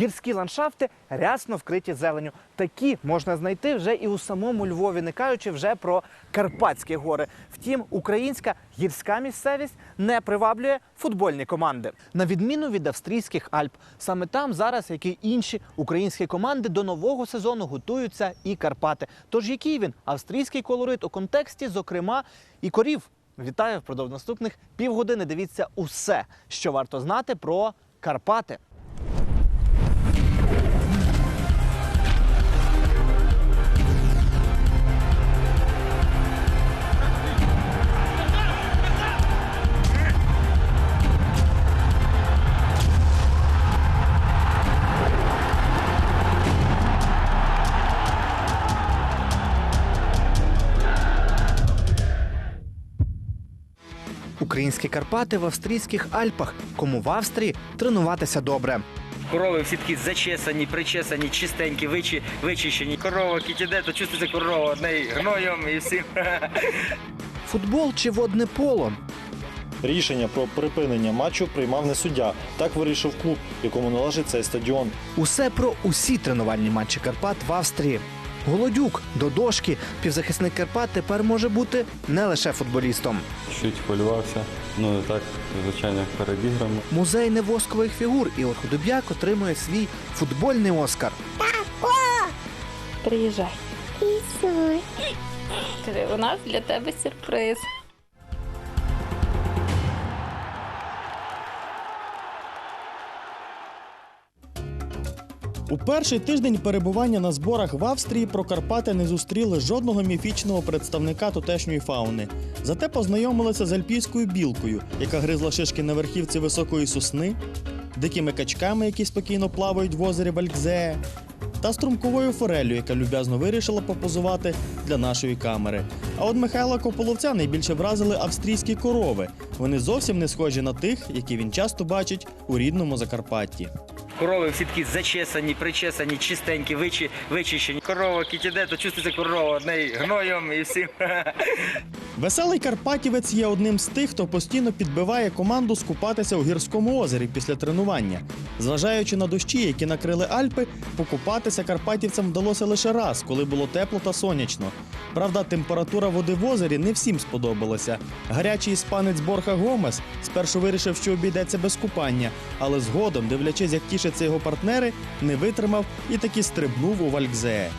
Гірські ландшафти рясно вкриті зеленю. Такі можна знайти вже і у самому Львові, не кажучи вже про Карпатські гори. Втім, українська гірська місцевість не приваблює футбольні команди. На відміну від австрійських Альп, саме там зараз, як і інші українські команди, до нового сезону готуються і Карпати. Тож який він австрійський колорит у контексті, зокрема, і корів. Вітаю впродовж наступних півгодини. Дивіться усе, що варто знати про Карпати. Українські Карпати в австрійських Альпах. Кому в Австрії тренуватися добре. Корови всі такі зачесані, причесані, чистенькі, вичі, вичищені. Корова кіт іде, то чувствується корова, одне гноєм і всім. Футбол чи водне поло. Рішення про припинення матчу приймав не суддя. Так вирішив клуб, якому належить цей стадіон. Усе про усі тренувальні матчі Карпат в Австрії. Голодюк до дошки. Півзахисник Карпат тепер може бути не лише футболістом. Чуть хвилювався, ну і так, звичайно, перед іграми. Музей невоскових фігур Ігор Худоб'як отримує свій футбольний Оскар. Приїжджай. У нас для тебе сюрприз. У перший тиждень перебування на зборах в Австрії про Карпати не зустріли жодного міфічного представника тутешньої фауни. Зате познайомилися з альпійською білкою, яка гризла шишки на верхівці високої сосни, дикими качками, які спокійно плавають в озері Валькзее, та струмковою форелью, яка люб'язно вирішила попозувати для нашої камери. А от Михайла Кополовця найбільше вразили австрійські корови. Вони зовсім не схожі на тих, які він часто бачить у рідному Закарпатті. Корови всі такі зачесані, причесані, чистенькі, вичі, вичищені. Корова кіт іде, то чувствується корова, одне гноєм і всім. Веселий Карпатівець є одним з тих, хто постійно підбиває команду скупатися у гірському озері після тренування. Зважаючи на дощі, які накрили Альпи, покупатися карпатівцям вдалося лише раз, коли було тепло та сонячно. Правда, температура води в озері не всім сподобалася. Гарячий іспанець Борха Гомес спершу вирішив, що обійдеться без купання, але згодом, дивлячись, як тішаться його партнери, не витримав і таки стрибнув у Валькзее.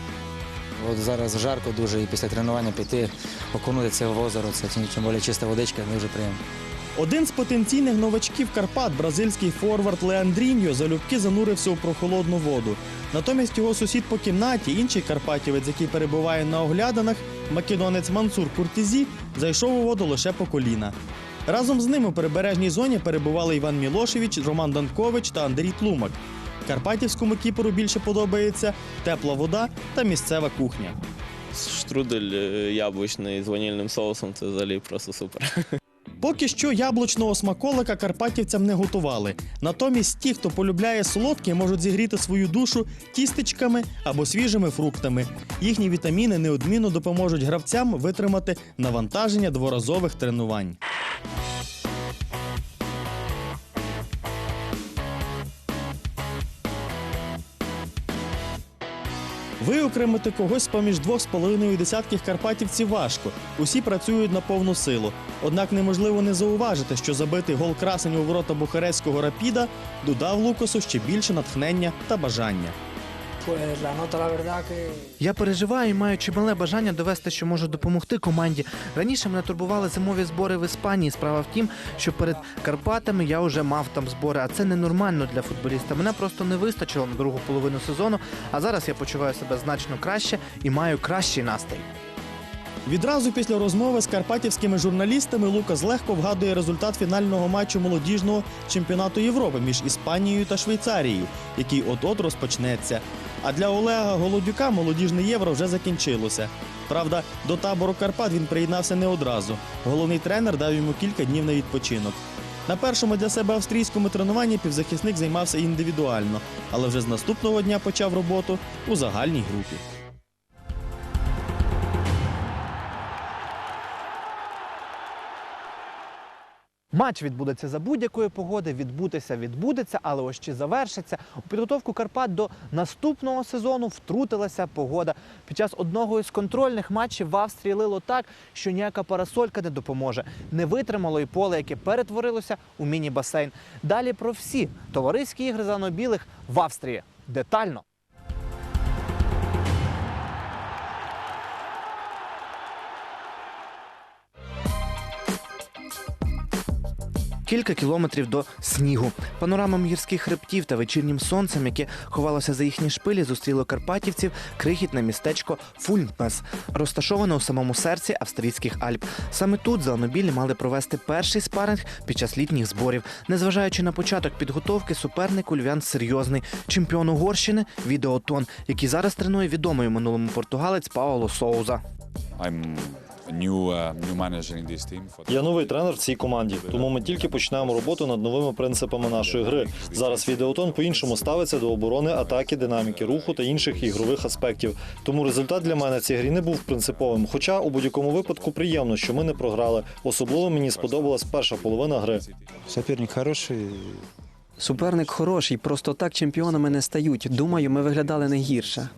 От зараз жарко дуже і після тренування піти, окунутися в озеро, це тим більше чиста водичка, дуже приємно. Один з потенційних новачків Карпат, бразильський форвард Леандріньо, залюбки занурився у прохолодну воду. Натомість його сусід по кімнаті, інший карпатівець, який перебуває на оглядинах, македонець Мансур Куртізі, зайшов у воду лише по коліна. Разом з ним у прибережній зоні перебували Іван Мілошевич, Роман Данкович та Андрій Тлумак. Карпатівському кіперу більше подобається тепла вода та місцева кухня. Штрудель е, яблучний з ванільним соусом це взагалі просто супер. Поки що яблучного смаколика карпатівцям не готували. Натомість ті, хто полюбляє солодке, можуть зігріти свою душу тістечками або свіжими фруктами. Їхні вітаміни неодмінно допоможуть гравцям витримати навантаження дворазових тренувань. Виокремити когось поміж двох з половиною десятків карпатівців важко. Усі працюють на повну силу. Однак неможливо не зауважити, що забитий гол красень у ворота бухарестського рапіда додав Лукасу ще більше натхнення та бажання. Я переживаю і маю чимале бажання довести, що можу допомогти команді. Раніше мене турбували зимові збори в Іспанії. Справа в тім, що перед Карпатами я вже мав там збори, а це ненормально для футболіста. Мене просто не вистачило на другу половину сезону. А зараз я почуваю себе значно краще і маю кращий настрій. Відразу після розмови з карпатівськими журналістами Лукас легко вгадує результат фінального матчу молодіжного чемпіонату Європи між Іспанією та Швейцарією, який от-от розпочнеться. А для Олега Голодюка молодіжне євро вже закінчилося. Правда, до табору Карпат він приєднався не одразу. Головний тренер дав йому кілька днів на відпочинок. На першому для себе австрійському тренуванні півзахисник займався індивідуально, але вже з наступного дня почав роботу у загальній групі. Матч відбудеться за будь-якої погоди, відбутися відбудеться, але ось чи завершиться. У підготовку Карпат до наступного сезону втрутилася погода. Під час одного із контрольних матчів в Австрії лило так, що ніяка парасолька не допоможе. Не витримало і поле, яке перетворилося у міні-басейн. Далі про всі товариські ігри зелено-білих в Австрії. Детально. Кілька кілометрів до снігу. Панорамам гірських хребтів та вечірнім сонцем, яке ховалося за їхні шпилі, зустріло карпатівців крихітне містечко Фульнпес, розташоване у самому серці австрійських Альп. Саме тут зеленобілі мали провести перший спаринг під час літніх зборів. Незважаючи на початок підготовки, суперник ульвян серйозний чемпіон Угорщини Відеотон, який зараз тренує відомий у минулому португалець Паоло Соуза. I'm new uh, Я новий тренер в цій команді, тому ми тільки починаємо роботу над новими принципами нашої гри. Зараз відеотон по-іншому ставиться до оборони, атаки, динаміки руху та інших ігрових аспектів. Тому результат для мене в цій грі не був принциповим. Хоча у будь-якому випадку приємно, що ми не програли. Особливо мені сподобалась перша половина гри. Соперник хороший. Суперник хороший, просто так чемпіонами не стають. Думаю, ми виглядали не гірше.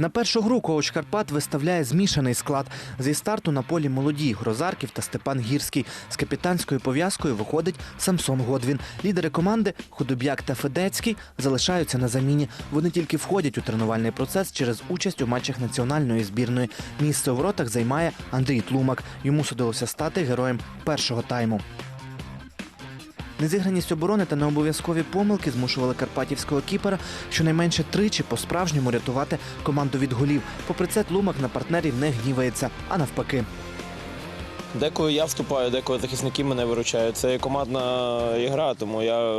На першу гру коуч Карпат виставляє змішаний склад. Зі старту на полі молоді Грозарків та Степан Гірський. З капітанською пов'язкою виходить Самсон Годвін. Лідери команди Худоб'як та Федецький залишаються на заміні. Вони тільки входять у тренувальний процес через участь у матчах національної збірної. Місце у воротах займає Андрій Тлумак. Йому судилося стати героєм першого тайму. Незіграність оборони та необов'язкові помилки змушували карпатівського кіпера щонайменше тричі по-справжньому рятувати команду від голів. Попри це, тлумак на партнерів не гнівається, а навпаки. Деколи я вступаю, деколи захисники мене виручають. Це командна ігра, тому я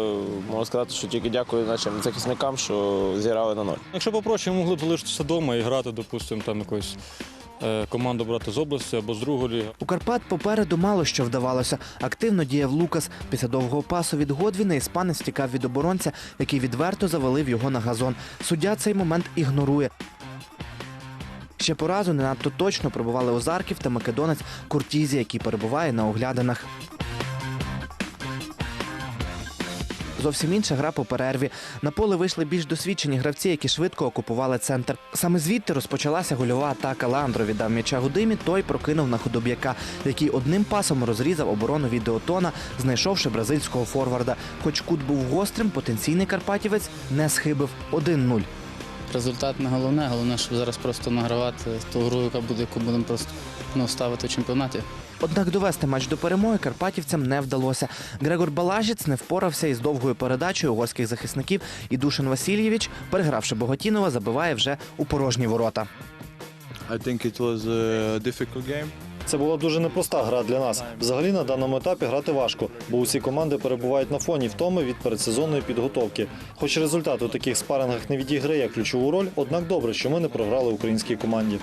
можу сказати, що тільки дякую нашим захисникам, що зіграли на ноль. Якщо попроще, могли б залишитися вдома і грати, допустимо, там якусь е, команду брати з області або з другої ліги. У Карпат попереду мало що вдавалося. Активно діяв Лукас. Після довгого пасу від Годвіна іспанець тікав від оборонця, який відверто завалив його на газон. Суддя цей момент ігнорує. Ще по разу не надто точно пробували Озарків та македонець Куртізі, який перебуває на оглядинах. Зовсім інша гра по перерві. На поле вийшли більш досвідчені гравці, які швидко окупували центр. Саме звідти розпочалася гольова атака. Ландро віддав м'яча Гудимі, той прокинув на худоб'яка, який одним пасом розрізав оборону відеотона, знайшовши бразильського форварда. Хоч кут був гострим, потенційний карпатівець не схибив 1-0. Результат не головне, головне, щоб зараз просто награвати ту гру, яка буде, яку будемо просто ну, ставити в чемпіонаті. Однак довести матч до перемоги карпатівцям не вдалося. Грегор Балажіц не впорався із довгою передачею угорських захисників, і Душин Васильєвич, перегравши Богатінова, забиває вже у порожні ворота. I think it was a difficult game. Це була дуже непроста гра для нас. Взагалі на даному етапі грати важко, бо усі команди перебувають на фоні втоми від передсезонної підготовки. Хоч результат у таких спарингах не відіграє ключову роль, однак добре, що ми не програли українській команді.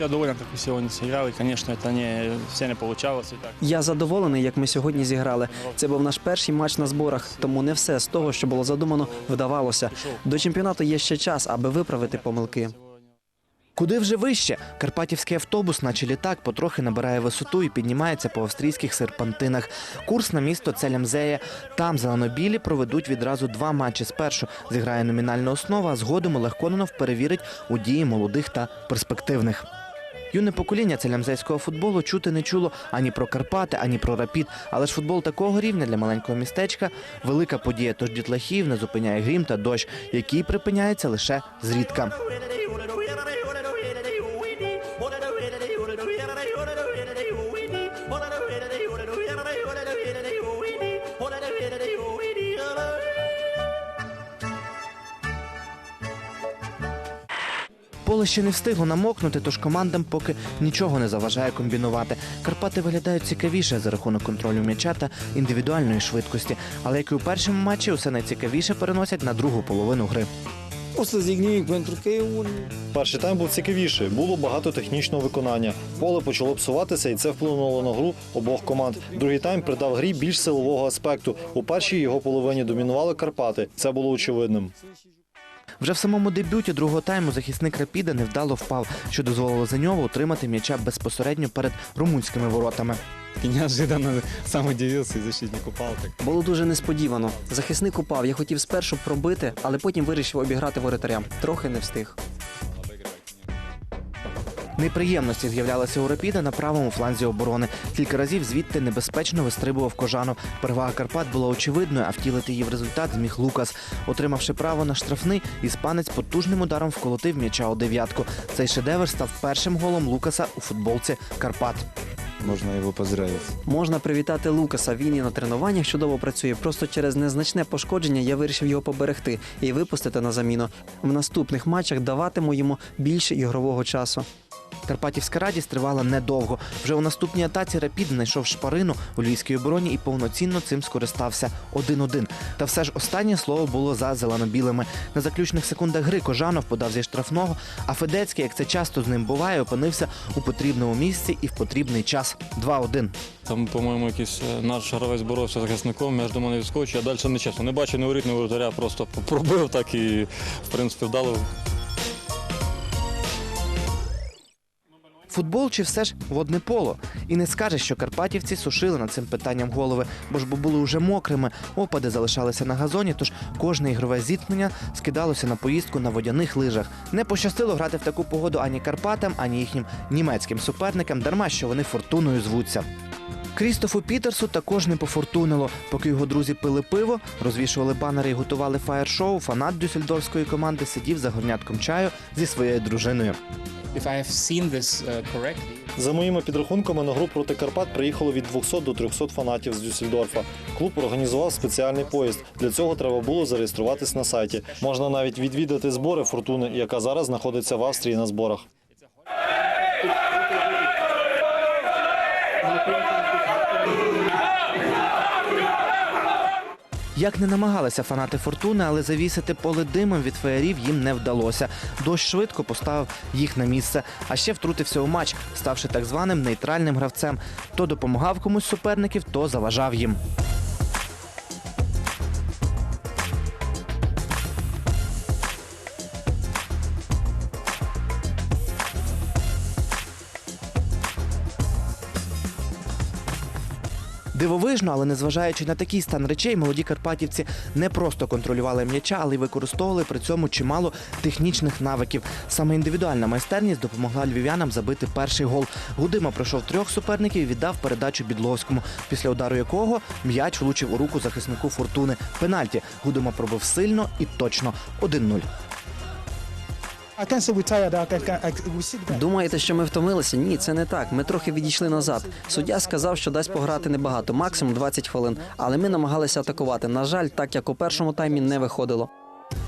Я доволен, як ми сьогодні зіграли. Звісно, це не все не вийшло. Так. Я задоволений, як ми сьогодні зіграли. Це був наш перший матч на зборах, тому не все з того, що було задумано, вдавалося. До чемпіонату є ще час, аби виправити помилки. Куди вже вище? Карпатівський автобус, наче літак, потрохи набирає висоту і піднімається по австрійських серпантинах. Курс на місто Целямзеє. Там зеленобілі проведуть відразу два матчі. Спершу зіграє номінальна основа, а згодом Олег Кононов перевірить у дії молодих та перспективних. Юне покоління целямзейського футболу чути не чуло ані про Карпати, ані про Рапід. Але ж футбол такого рівня для маленького містечка велика подія. Тож дітлахів не зупиняє грім та дощ, який припиняється лише зрідка. Поле ще не встигло намокнути, тож командам поки нічого не заважає комбінувати. Карпати виглядають цікавіше за рахунок контролю м'яча та індивідуальної швидкості. Але як і у першому матчі, усе найцікавіше переносять на другу половину гри. Перший тайм був цікавіший, було багато технічного виконання. Поле почало псуватися, і це вплинуло на гру обох команд. Другий тайм придав грі більш силового аспекту. У першій його половині домінували Карпати. Це було очевидним. Вже в самому дебюті другого тайму захисник Рапіда невдало впав, що дозволило Заньову отримати м'яча безпосередньо перед румунськими воротами. довольно-таки неожиданно. Сам удивился, і защитник упав. Так. Було дуже несподівано. Захисник упав. Я хотів спершу пробити, але потім вирішив обіграти воротаря. Трохи не встиг. Неприємності з'являлися у Рапіда на правому фланзі оборони. Кілька разів звідти небезпечно вистрибував Кожанов. Перевага Карпат була очевидною, а втілити її в результат зміг Лукас. Отримавши право на штрафний, іспанець потужним ударом вколотив м'яча у дев'ятку. Цей шедевр став першим голом Лукаса у футболці Карпат. Можно его поздравить. Можна привітати Лукаса. Він і на тренуваннях чудово працює. Просто через незначне пошкодження я вирішив його поберегти і випустити на заміну. В наступних матчах даватиму йому більше ігрового часу. Карпатівська радість тривала недовго. Вже у наступній атаці Рапід знайшов шпарину у львівській обороні і повноцінно цим скористався 1-1. Та все ж останнє слово було за зелено-білими. На заключних секундах гри Кожанов подав зі штрафного, а Федецький, як це часто з ним буває, опинився у потрібному місці і в потрібний час. 2-1. Там, по-моєму, якийсь е, наш гравець боровся з захисником, між до мене відскочив, а далі нечесно. Не бачив, не воріт, не воротаря, просто пробив так і, в принципі, вдало. Футбол чи все ж водне поло? І не скажеш, що карпатівці сушили над цим питанням голови, бо ж бо були вже мокрими, опади залишалися на газоні, тож кожне ігрове зіткнення скидалося на поїздку на водяних лижах. Не пощастило грати в таку погоду ані Карпатам, ані їхнім німецьким суперникам, дарма що вони фортуною звуться. Крістофу Пітерсу також не пофортунило. Поки його друзі пили пиво, розвішували банери і готували фаєр-шоу, фанат дюссельдорфської команди сидів за горнятком чаю зі своєю дружиною. Uh, За моїми підрахунками, на гру проти Карпат приїхало від 200 до 300 фанатів з Дюссельдорфа. Клуб організував спеціальний поїзд. Для цього треба було зареєструватись на сайті. Можна навіть відвідати збори фортуни, яка зараз знаходиться в Австрії на зборах. Як не намагалися фанати фортуни, але завісити поле димом від феєрів їм не вдалося. Дощ швидко поставив їх на місце, а ще втрутився у матч, ставши так званим нейтральним гравцем. То допомагав комусь суперників, то заважав їм. Дивовижно, але незважаючи на такий стан речей, молоді карпатівці не просто контролювали м'яча, але й використовували при цьому чимало технічних навиків. Саме індивідуальна майстерність допомогла львів'янам забити перший гол. Гудима пройшов трьох суперників і віддав передачу Бідловському, після удару якого м'яч влучив у руку захиснику фортуни. Пенальті Гудима пробив сильно і точно 1-0. Думаєте, що ми втомилися? Ні, це не так. Ми трохи відійшли назад. Суддя сказав, що дасть пограти небагато, максимум 20 хвилин. Але ми намагалися атакувати. На жаль, так як у першому таймі не виходило.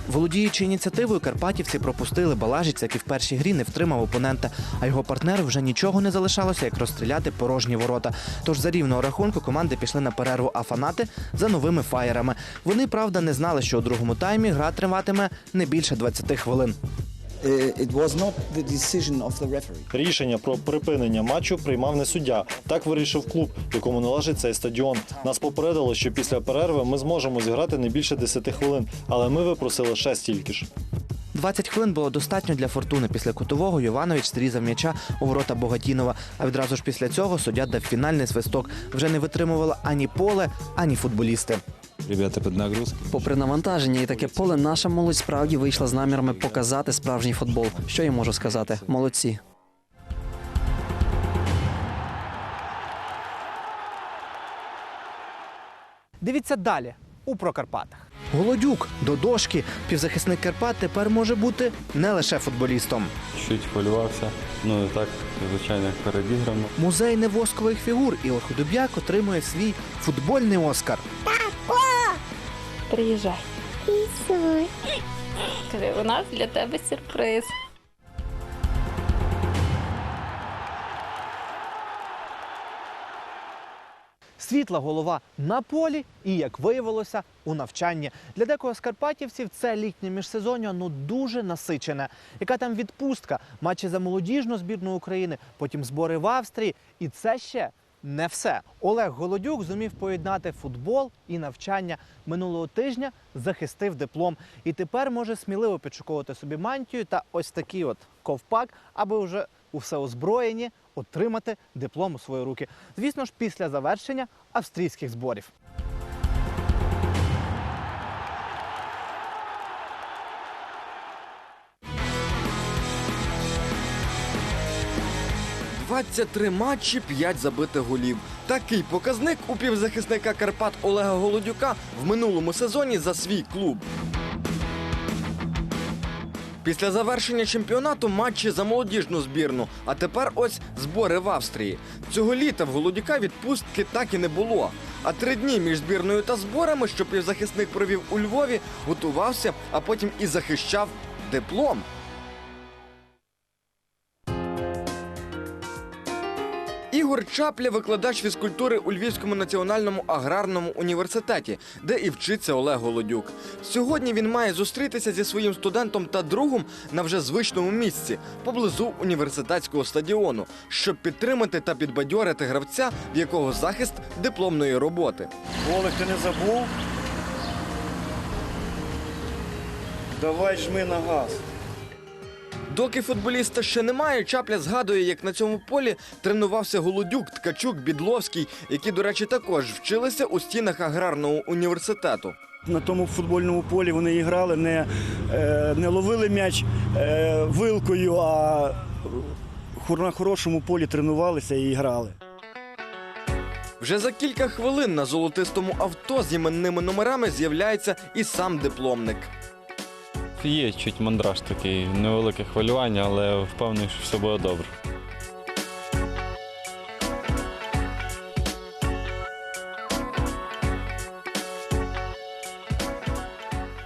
Володіючи ініціативою, карпатівці пропустили Балажіць, який в першій грі не втримав опонента, а його партнеру вже нічого не залишалося, як розстріляти порожні ворота. Тож за рівного рахунку команди пішли на перерву, а фанати за новими фаєрами. Вони, правда, не знали, що у другому таймі гра триватиме не більше 20 хвилин. Рішення про припинення матчу приймав не суддя. Так вирішив клуб, якому належить цей стадіон. Нас попередило, що після перерви ми зможемо зіграти не більше 10 хвилин, але ми випросили ще стільки ж. 20 хвилин було достатньо для фортуни. Після кутового Йованович стрізав м'яча у ворота Богатінова. А відразу ж після цього суддя дав фінальний свисток. Вже не витримувало ані поле, ані футболісти. Ребята під нагрузкою. Попри навантаження і таке поле, наша молодь справді вийшла з намірами показати справжній футбол. Що я можу сказати? Молодці. Дивіться далі у Прокарпатах. Голодюк до дошки. Півзахисник Карпат тепер може бути не лише футболістом. Чуть хвилювався. Ну і так, звичайно, передіграно. Музей невоскових фігур Ігор Худоб'як отримує свій футбольний Оскар. Приїжджай. Каже, у нас для тебе сюрприз. Світла голова на полі і, як виявилося, у навчанні. Для декого з карпатівців це літнє міжсезоння ну дуже насичене. Яка там відпустка, матчі за молодіжну збірну України, потім збори в Австрії. І це ще не все. Олег Голодюк зумів поєднати футбол і навчання. Минулого тижня захистив диплом і тепер може сміливо підшуковувати собі мантію та ось такий от ковпак, аби вже у всеозброєнні отримати диплом у свої руки. Звісно ж, після завершення австрійських зборів. – 23 матчі, 5 забитих голів. Такий показник у півзахисника Карпат Олега Голодюка в минулому сезоні за свій клуб. Після завершення чемпіонату матчі за молодіжну збірну, а тепер ось збори в Австрії. Цього літа в Голодюка відпустки так і не було. А три дні між збірною та зборами, що півзахисник провів у Львові, готувався, а потім і захищав диплом. Ігор Чапля, викладач фізкультури у Львівському національному аграрному університеті, де і вчиться Олег Голодюк. Сьогодні він має зустрітися зі своїм студентом та другом на вже звичному місці поблизу університетського стадіону, щоб підтримати та підбадьорити гравця, в якого захист дипломної роботи. Олег, ти не забув? Давай жми на газ. Доки футболіста ще немає, Чапля згадує, як на цьому полі тренувався Голодюк, Ткачук, Бідловський, які, до речі, також вчилися у стінах аграрного університету. На тому футбольному полі вони і грали, не, е, не ловили м'яч е, вилкою, а на хорошому полі тренувалися і грали. Вже за кілька хвилин на золотистому авто з іменними номерами з'являється і сам дипломник. Є чуть мандраж такий, невелике хвилювання, але впевнений, що все буде добре.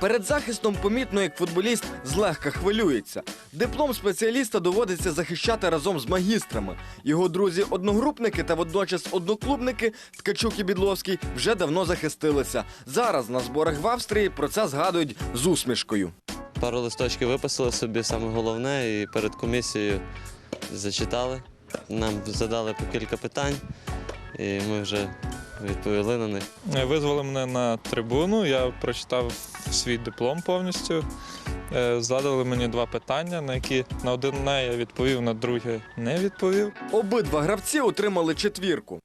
Перед захистом помітно, як футболіст злегка хвилюється. Диплом спеціаліста доводиться захищати разом з магістрами. Його друзі-одногрупники та водночас одноклубники Ткачук і Бідловський вже давно захистилися. Зараз на зборах в Австрії про це згадують з усмішкою. Пару листочків виписали собі саме головне і перед комісією зачитали. Нам задали по кілька питань, і ми вже відповіли на них. Визвали мене на трибуну, я прочитав свій диплом повністю. Е, Задали мені два питання, на які на одне я відповів, на друге не відповів. Обидва гравці отримали четвірку.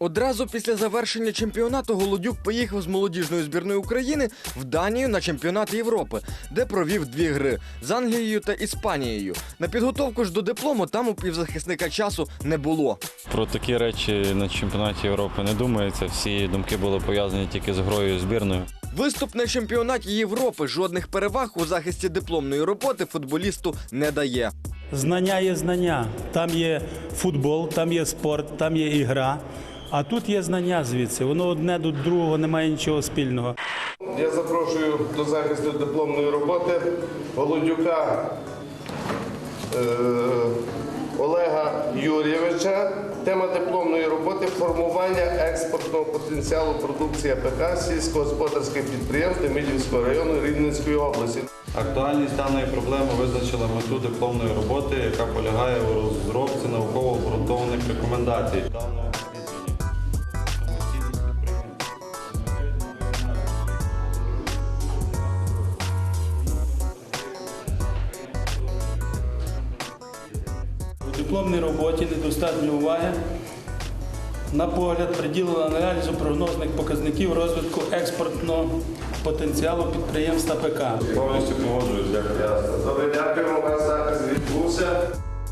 Одразу після завершення чемпіонату Голодюк поїхав з молодіжною збірною України в Данію на чемпіонат Європи, де провів дві гри з Англією та Іспанією. На підготовку ж до диплому там у півзахисника часу не було. Про такі речі на чемпіонаті Європи не думається. Всі думки були пов'язані тільки з грою збірною. Виступ на чемпіонаті Європи жодних переваг у захисті дипломної роботи футболісту не дає. Знання є знання. Там є футбол, там є спорт, там є ігра. А тут є знання звідси. Воно одне до другого не має нічого спільного. Я запрошую до захисту дипломної роботи Голодюка е, Олега Юрійовича. Тема дипломної роботи формування експортного потенціалу продукції АПК сільськогосподарських підприємств Демидівського району Рівненської області. Актуальність даної проблеми визначила мету дипломної роботи, яка полягає у розробці науково обґрунтованих рекомендацій. Дипломній роботі недостатньо уваги. На погляд приділено аналізу прогнозних показників розвитку експортного потенціалу підприємства ПК. Повністю погоджуюсь, дякую. Добре, дякуємо, у вас захист відбувся.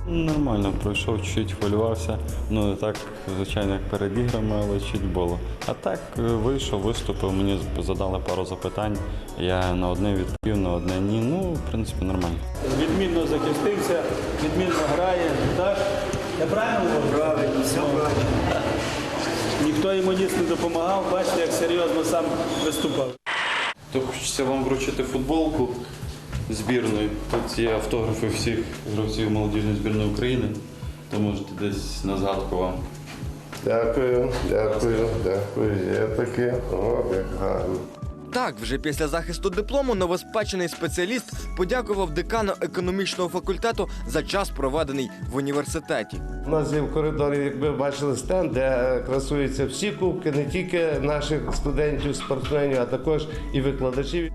Нормально, пройшов, чуть хвилювався. Ну не так, звичайно, як перед іграми, але чуть було. А так е, вийшов, виступив, мені задали пару запитань. Я на одне відповів, на одне ні. Ну, в принципі, нормально. Відмінно захистився, відмінно грає. Так? Я правильно говорю? Правильно, все правильно. Ніхто йому ніц не допомагав, бачите, як серйозно сам виступав. То хочеться вам вручити футболку збірної. Тут є автографи всіх гравців молодіжної збірної України. То можете десь на згадку вам. Дякую, дякую, дякую. Є таке. О, як гарно. Так, вже після захисту диплому новоспечений спеціаліст подякував декану економічного факультету за час, проведений в університеті. У нас є в коридорі, як ви бачили, стенд, де красуються всі кубки, не тільки наших студентів, спортсменів, а також і викладачів.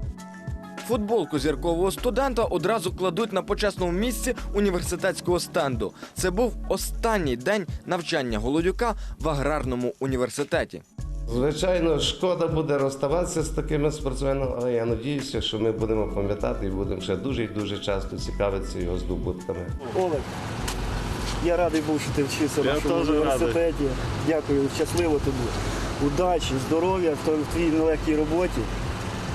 Футболку зіркового студента одразу кладуть на почесному місці університетського стенду. Це був останній день навчання Голодюка в аграрному університеті. Звичайно, шкода буде розставатися з такими спортсменами, але я надіюся, що ми будемо пам'ятати і будемо ще дуже і дуже часто цікавитися його здобутками. Олег, я радий був, що ти вчився в Я нашому теж радий. університеті. Дякую, щасливо тобі. Удачі, здоров'я в твоїй- в твоїй нелегкій роботі.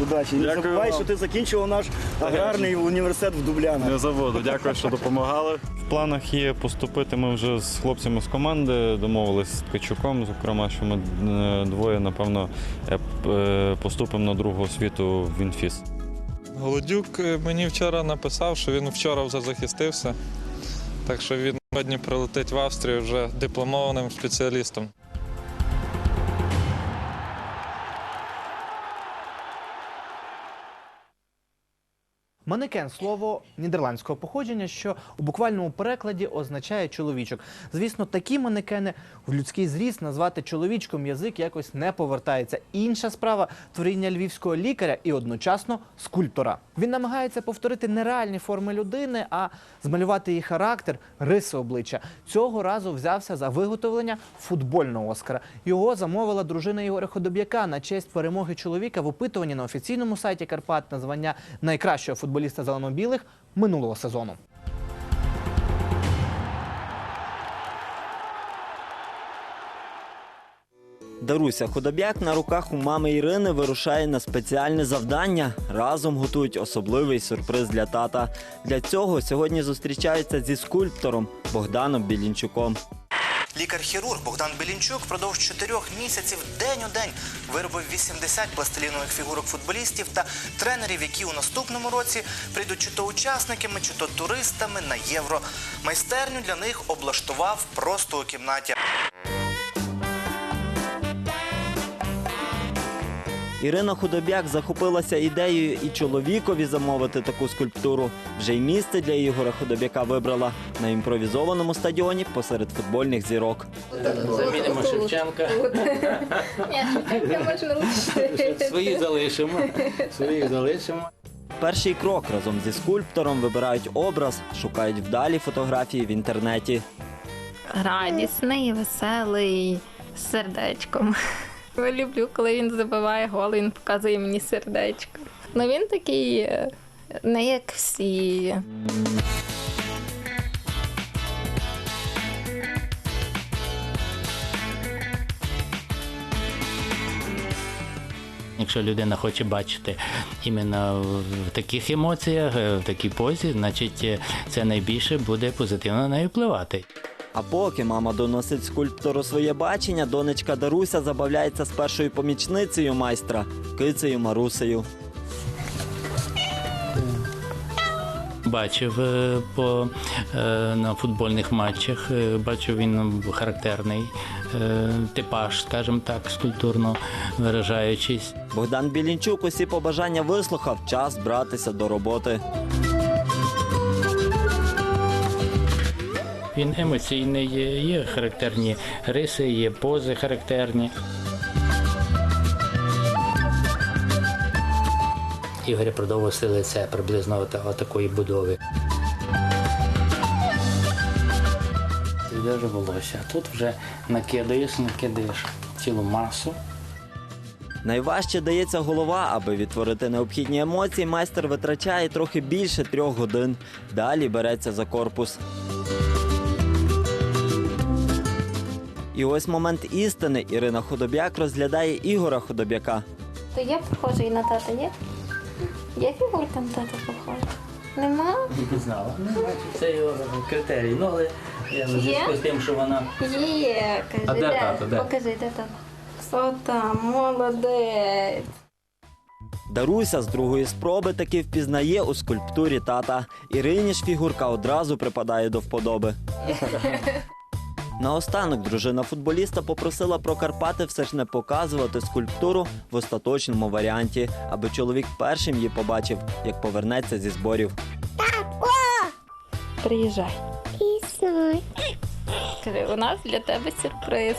Удачі. Не Дякую забувай, вам. що ти закінчував наш аграрний університет в Дублянах. Не забуду, дякую, що допомагали. В планах є поступити. Ми вже з хлопцями з команди домовились з Ткачуком, зокрема, що ми е, двоє, напевно, е, е, поступимо на другу освіту в Інфіс. Голодюк мені вчора написав, що він вчора вже захистився. Так що він сьогодні прилетить в Австрію вже дипломованим спеціалістом. Манекен слово нідерландського походження, що у буквальному перекладі означає чоловічок. Звісно, такі манекени в людський зріст назвати чоловічком язик якось не повертається. Інша справа творіння львівського лікаря і одночасно скульптора. Він намагається повторити нереальні форми людини, а змалювати її характер, риси обличчя. Цього разу взявся за виготовлення футбольного Оскара. Його замовила дружина Ігоря Ходоб'яка на честь перемоги чоловіка в опитуванні на офіційному сайті Карпат на звання найкращого футболіста зелено-білих минулого сезону. Даруся Худобяк на руках у мами Ірини вирушає на спеціальне завдання. Разом готують особливий сюрприз для тата. Для цього сьогодні зустрічаються зі скульптором Богданом Білінчуком. Лікар-хірург Богдан Белінчук впродовж чотирьох місяців день у день виробив 80 пластилінових фігурок футболістів та тренерів, які у наступному році прийдуть чи то учасниками, чи то туристами на євро. Майстерню для них облаштував просто у кімнаті. Ірина Худобяк захопилася ідеєю і чоловікові замовити таку скульптуру. Вже й місце для Ігоря Худобяка вибрала на імпровізованому стадіоні посеред футбольних зірок. Замінимо Шевченка. Свої залишимо. Своїх залишимо. Перший крок разом зі скульптором вибирають образ, шукають вдалі фотографії в інтернеті. Радісний, веселий, з сердечком. Люблю, коли він забиває гол, він показує мені сердечко. Ну він такий е, не як всі. Якщо людина хоче бачити іменно в таких емоціях, е, в такій позі, значить е, це найбільше буде позитивно на неї впливати. А поки мама доносить скульптору своє бачення, донечка Даруся забавляється з першою помічницею майстра кицею Марусею. Бачив е, по, е, на футбольних матчах, е, бачив він характерний е, типаж, скажімо так, скульптурно виражаючись. Богдан Білінчук усі побажання вислухав, час братися до роботи. Він емоційний, є, є характерні риси, є пози характерні. Ігоря продовжує лице приблизно от, такої будови. Де вже волосся. Тут вже накидаєш, накидаєш цілу масу. Найважче дається голова, аби відтворити необхідні емоції. Майстер витрачає трохи більше трьох годин. Далі береться за корпус. І ось момент істини. Ірина Худобяк розглядає Ігора Худобяка. То є похожий на тата, є? Є фігурка на тата похожа? Нема? Не знала. Ну, це його критерій. Ну, але я в зв'язку з тим, що вона Є, кажи, А де тато, де? Покажи, де тато. Що там, молодець. Даруся з другої спроби таки впізнає у скульптурі тата. Ірині ж фігурка одразу припадає до вподоби. Наостанок дружина футболіста попросила про Карпати все ж не показувати скульптуру в остаточному варіанті, аби чоловік першим її побачив, як повернеться зі зборів. Приїжджай. Кажи, у нас для тебе сюрприз.